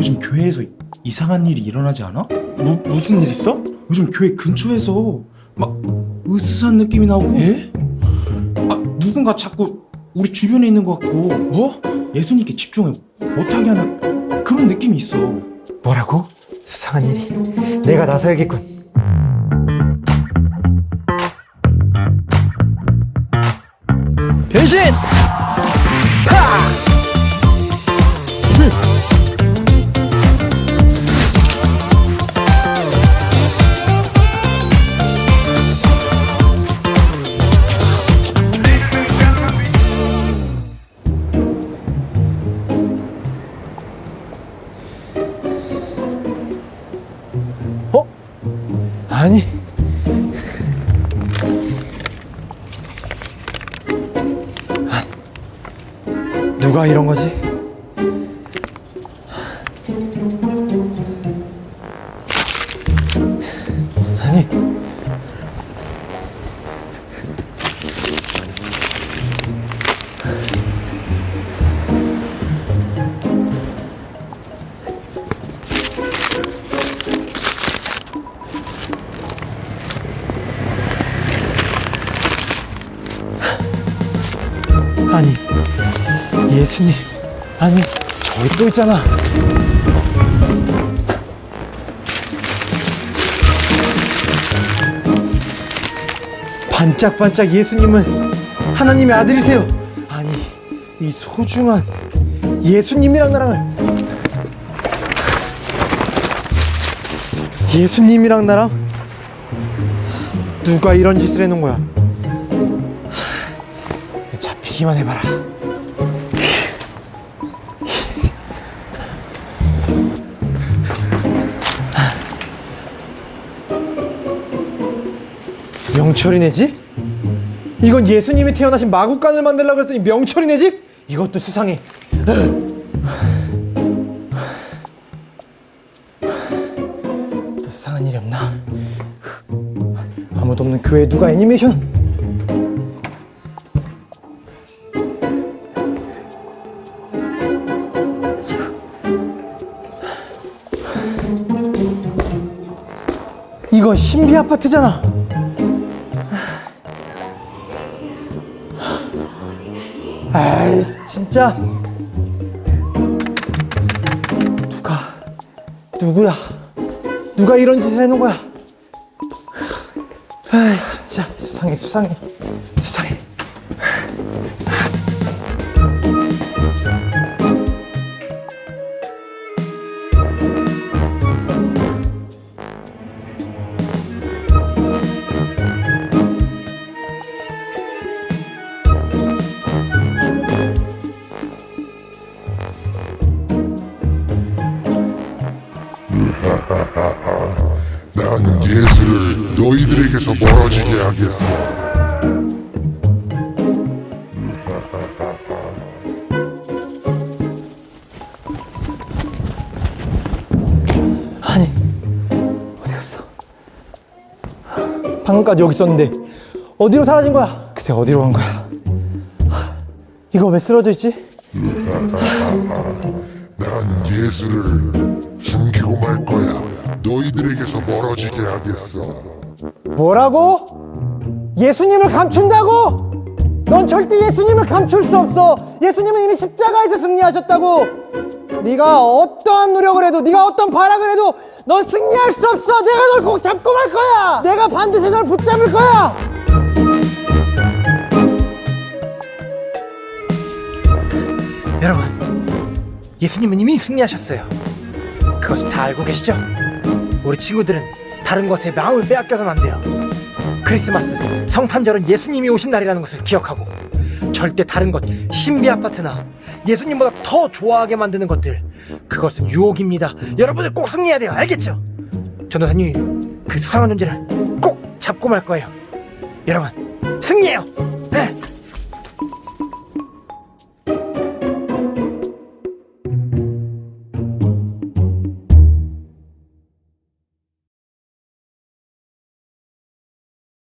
요즘 교회에서 이상한 일이 일어나지 않아? 무, 무슨 일 있어? 요즘 교회 근처에서 막 으스스한 느낌이 나오고 예? 아, 누군가 자꾸 우리 주변에 있는 것 같고 뭐? 예수님께 집중을 못하게 하는 그런 느낌이 있어 뭐라고? 수상한 일이 내가 나서야겠군 변신! 어? 아니 아, 누가 이런 거지? 아니 아니 예수님 아니 저기 또 있잖아. 반짝반짝 예수님은 하나님의 아들이세요. 아니 이 소중한 예수님이랑 나랑 예수님이랑 나랑 누가 이런 짓을 해놓은 거야 기만 해봐라. 명철이네 집? 이건 예수님이 태어나신 마국간을 만들려고 그랬더니 명철이네 집? 이것도 수상해. 또 수상한 일이 없나? 아무도 없는 교회에 누가 애니메이션? 이거 신비 아파트잖아. 아이 진짜 누가 누구야? 누가 이런 짓을 해놓은 거야? 아이 진짜 수상해 수상해 난 예수를 너희들에게서 멀어지게 하겠어. 아니 어디 갔어? 방금까지 여기 있었는데 어디로 사라진 거야? 그새 어디로 간 거야? 이거 왜 쓰러져 있지? 난 예수를 숨기고 말 거야. 너희들에게서 멀어지게 하겠어. 뭐라고? 예수님을 감춘다고? 넌 절대 예수님을 감출 수 없어. 예수님은 이미 십자가에서 승리하셨다고. 네가 어떠한 노력을 해도, 네가 어떤 발악을 해도, 넌 승리할 수 없어. 내가 널 꼭 잡고 말 거야. 내가 반드시 널 붙잡을 거야. 예수님은 이미 승리하셨어요. 그것을 다 알고 계시죠? 우리 친구들은 다른 것에 마음을 빼앗겨서는 안 돼요. 크리스마스, 성탄절은 예수님이 오신 날이라는 것을 기억하고 절대 다른 것, 신비 아파트나 예수님보다 더 좋아하게 만드는 것들 그것은 유혹입니다. 여러분들 꼭 승리해야 돼요. 알겠죠? 전도사님이 그 수상한 존재를 꼭 잡고 말 거예요. 여러분, 승리해요!